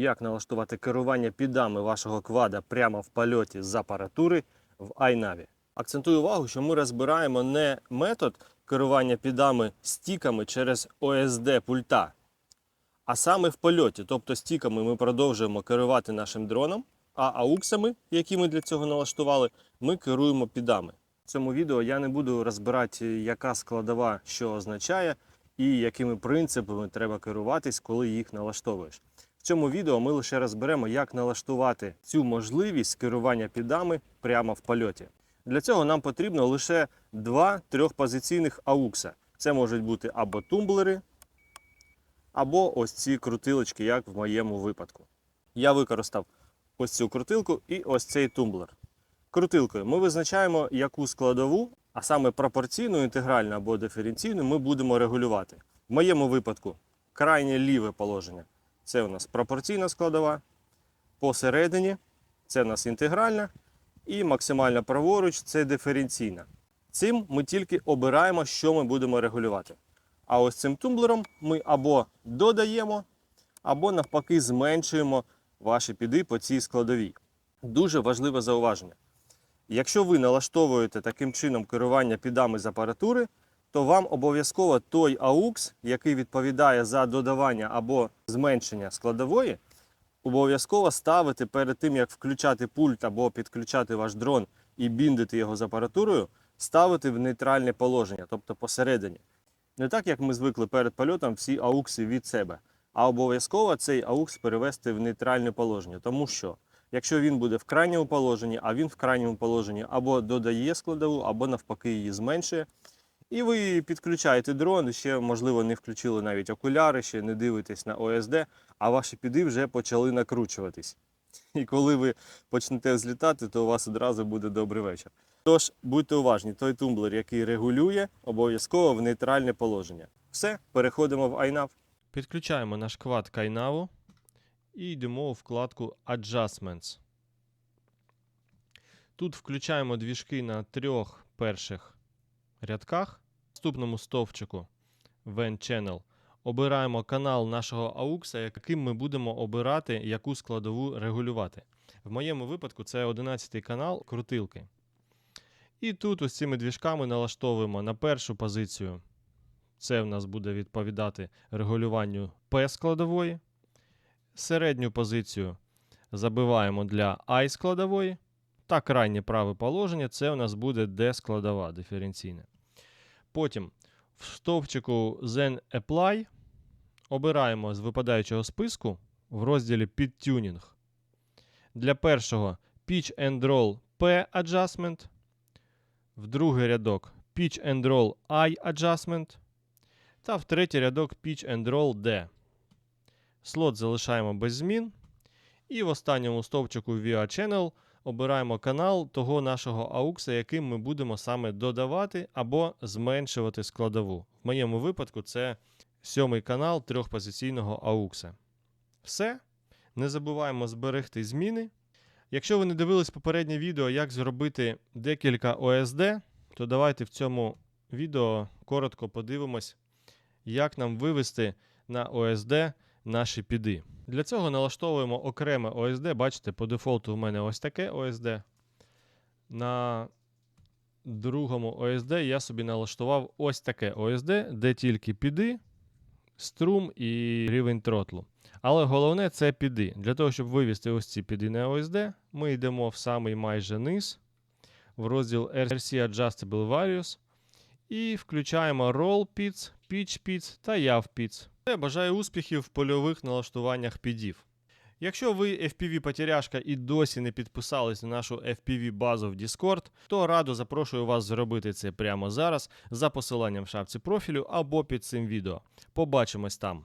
як налаштувати керування підами вашого квада прямо в польоті з апаратури в iNavi. Акцентую увагу, що ми розбираємо не метод керування підами стіками через OSD пульта, а саме в польоті. Тобто стіками ми продовжуємо керувати нашим дроном, а ауксами, які ми для цього налаштували, ми керуємо підами. В цьому відео я не буду розбирати, яка складова що означає і якими принципами треба керуватись, коли їх налаштовуєш. В цьому відео ми лише розберемо, як налаштувати цю можливість керування підами прямо в польоті. Для цього нам потрібно лише два трьохпозиційних аукса. Це можуть бути або тумблери, або ось ці крутилочки, як в моєму випадку. Я використав ось цю крутилку і ось цей тумблер. Крутилкою ми визначаємо, яку складову, а саме пропорційну, інтегральну або диференційну, ми будемо регулювати. В моєму випадку крайнє ліве положення це у нас пропорційна складова. Посередині це у нас інтегральна, і максимально праворуч це диференційна. Цим ми тільки обираємо, що ми будемо регулювати. А ось цим тумблером ми або додаємо, або навпаки зменшуємо ваші піди по цій складовій. Дуже важливе зауваження. Якщо ви налаштовуєте таким чином керування підами з апаратури, то вам обов'язково той AUX, який відповідає за додавання або зменшення складової, обов'язково ставити перед тим, як включати пульт або підключати ваш дрон і біндити його з апаратурою, ставити в нейтральне положення, тобто посередині. Не так, як ми звикли перед польотом всі аукси від себе, а обов'язково цей аукс перевести в нейтральне положення. Тому що, якщо він буде в крайньому положенні, а він в крайньому положенні або додає складову, або навпаки її зменшує. І ви підключаєте дрон, ще, можливо, не включили навіть окуляри, ще не дивитесь на ОСД, а ваші піди вже почали накручуватись. І коли ви почнете злітати, то у вас одразу буде добрий вечір. Тож будьте уважні, той тумблер, який регулює, обов'язково в нейтральне положення. Все, переходимо в iNav. Підключаємо наш квад к iNav і йдемо у вкладку Adjustments. Тут включаємо двіжки на трьох перших рядках. В наступному стовпчику Vent Channel обираємо канал нашого AUX, яким ми будемо обирати, яку складову регулювати. В моєму випадку це 11 канал крутилки. І тут ось цими двіжками налаштовуємо на першу позицію. Це в нас буде відповідати регулюванню P складової. Середню позицію забиваємо для I складової. Та крайнє праве положення це у нас буде D складова диференційна. Потім в стовпчику Zen Apply обираємо з випадаючого списку в розділі Підтюнінг. Для першого Pitch and Roll P Adjustment. В другий рядок Pitch and Roll I Adjustment. Та в третій рядок Pitch and Roll D. Слот залишаємо без змін. І в останньому стовпчику VIA Channel обираємо канал того нашого AUX, яким ми будемо саме додавати або зменшувати складову. В моєму випадку це сьомий канал трьохпозиційного AUX. Все. Не забуваємо зберегти зміни. Якщо ви не дивились попереднє відео, як зробити декілька OSD, то давайте в цьому відео коротко подивимось, як нам вивести на OSD наші піди. Для цього налаштовуємо окреме OSD. Бачите, по дефолту у мене ось таке OSD. На другому OSD я собі налаштував ось таке OSD, де тільки піди, струм і рівень тротлу. Але головне це піди. Для того, щоб вивести ось ці піди на OSD, ми йдемо в самий майже низ, в розділ RC Adjustable Values і включаємо Roll Pits, Pitch Pits та Yav Pits. Я бажаю успіхів в польових налаштуваннях підів. Якщо ви FPV потеряшка і досі не підписались на нашу FPV базу в Discord, то радо запрошую вас зробити це прямо зараз за посиланням в шапці профілю або під цим відео. Побачимось там.